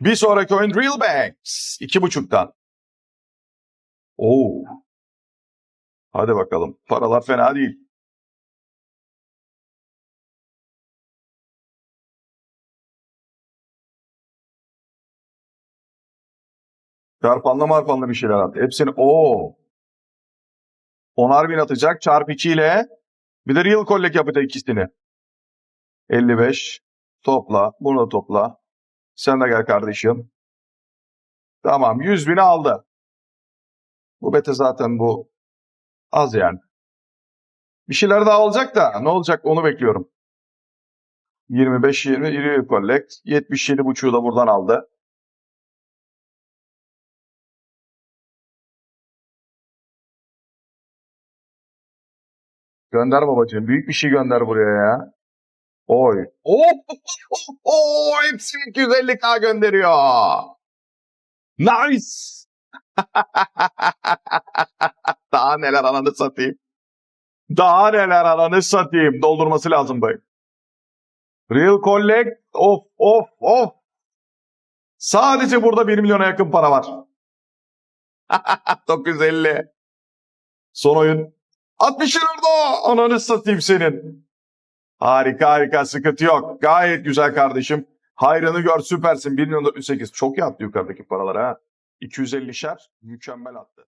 Bir sonraki oyun Real Banks. iki buçuktan. Oo. Hadi bakalım. Paralar fena değil. Çarpanlı marpanlı bir şeyler attı. Hepsini o. Onar bin atacak. Çarp 2 ile bir de real collect yapacak ikisini. 55. Topla. Bunu da topla. Sen de gel kardeşim. Tamam. 100 bini aldı. Bu bete zaten bu az yani. Bir şeyler daha olacak da ne olacak onu bekliyorum. 25 20 real collect 77 buçuğu da buradan aldı. Gönder babacığım. Büyük bir şey gönder buraya ya. Oy. Oo, oh, oh, hepsini 250k gönderiyor. Nice. Daha neler ananı satayım. Daha neler ananı satayım. Doldurması lazım böyle. Real Collect. Of of of. Sadece burada 1 milyona yakın para var. 950. Son oyun. 60 orada. Ananı satayım senin. Harika harika sıkıntı yok. Gayet güzel kardeşim. Hayrını gör süpersin. 1 milyon 408. Çok iyi attı yukarıdaki paralar ha. 250'şer mükemmel attı.